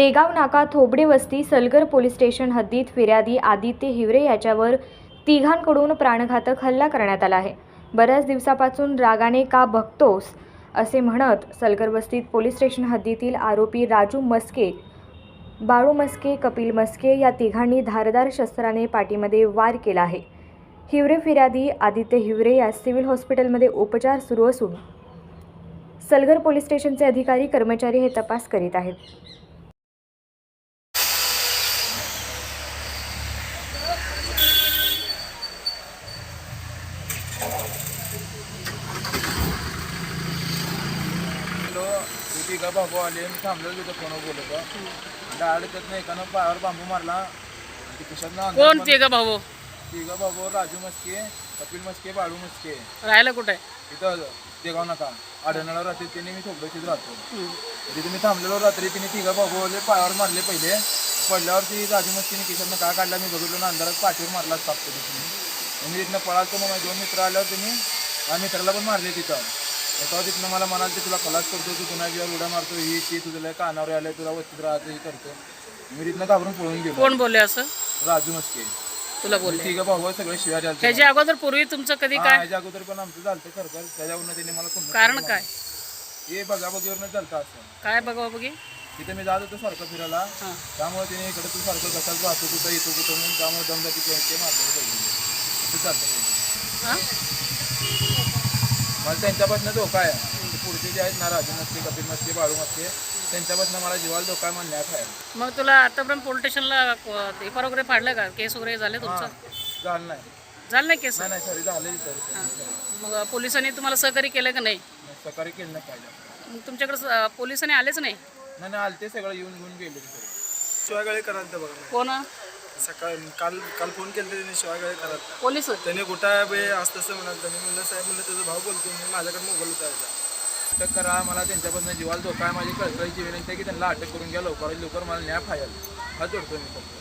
देगाव नाका थोबडे वस्ती Salgar police station हद्दीत फिर्यादी आदित्य हिवरे याच्यावर तिघांकडून प्राणघातक हल्ला करण्यात आला आहे. बऱ्याच दिवसापासून रागाने का बघतोस? असे म्हणत सलगर वस्तीत पोलीस स्टेशन हद्दीतील आरोपी राजू मस्के बाळू मस्के कपिल मस्के या तिघांनी धारदार शस्त्राने पाठीमध्ये वार केला आहे. हिवरे फिर्यादी आदित्य हिवरे या सिव्हिल हॉस्पिटलमध्ये उपचार सुरू असून सलगर पोलीस स्टेशनचे अधिकारी कर्मचारी हे तपास करीत आहेत. तिथे का बाबू आले मी थांबलो तिथं फोनवर बोलत डायरेक्ट त्यातनं एकानं पायावर बांबू मारला. आणि ते खिशातनं कोण अंगात ते का भाऊ? तिघं राजू मस्के कपिल मस्के बाळू मस्के राहायला कुठे? तिथं देगाव नका. आढळणारा रात्री त्यांनी मी थोडंशीच राहतो तिथे मी थांबलेलो रात्री तिने तिघं बाबू आले पायावर मारले पहिले. पडल्यावर ती राजू मस्कीने खिशातनं काय काढला मी बघितलो ना अंधारात पाठीवर मारला सापतो तिने मी तिथनं पळालतो मग माझे दोन मित्र आल्यावर त्यांनी माझ्या मित्राला पण मारले तिथं. तेव्हा तिथनं मला म्हणाल ते तुला खलास करतो तू बिहार उड्या मारतो ही ती तुझ्या कानावर आलं तुला वस्तीत राहतो हे करतो मी तिथनं घाबरून पळून गेलो. कोण बोलले असं? राजू मस्के तुला बोलले. तिघं भाऊ आहे, सगळे शिवाय त्याच्या अगोदर पूर्वी तुमचं कधी काय? ह्याच्या अगोदर पण आमचं झालं खरं त्याच्यावरनं त्यांनी मला contact कारण. काय? हे बघा बघीवरनं चालतं असं. काय बघा बघी तिथे मी जात होतो सारखं फिरायला. हां. त्यामुळे तिने इकडे तू सारखं कशाला राहतो कुठं येतो कुठं म्हणून त्यामुळे दमदा तिथे मारलं असं चालतं. हां? मला त्यांच्यापासून धोका आहे. ते पुढचे जे आहेत ना राजू मस्के कपिल मस्के बाळू मस्के त्यांच्यापासून मला जीवाला धोका आहे म्हणण्यात आहे. मग तुला आतापर्यंत पोलीस स्टेशनला पेपर वगैरे फाडलं का? केस वगैरे झाले तुमचं? झालं नाही. झालं नाही केस? नाही नाही सॉरी झालं सर मग पोलिसांनी तुम्हाला सहकार्य केलं का नाही? सकाळी केलं नाही पाहिजे. मग तुमच्याकडे पोलिसांनी आलेच नाही? नाही नाही आलते सगळं येऊन घेऊन गेले बघा. कोण? सकाळ काल काल फोन केला त्यांनी शिवागाळे कराल पोलीस त्याने कुठं बे असं तसं म्हणाल त्यांनी म्हणलं साहेब म्हणलं त्याचा भाऊ बोलतो मी माझ्याकडे मोबाईल होता याचा. अटक करा मला त्यांच्यापासून जीवाला धोका आहे. माझी कळकळीची विनंती आहे की त्यांना अटक करून घ्या लवकरात लवकर मला न्याय पाहिजे हा जोडतो मी फक्त.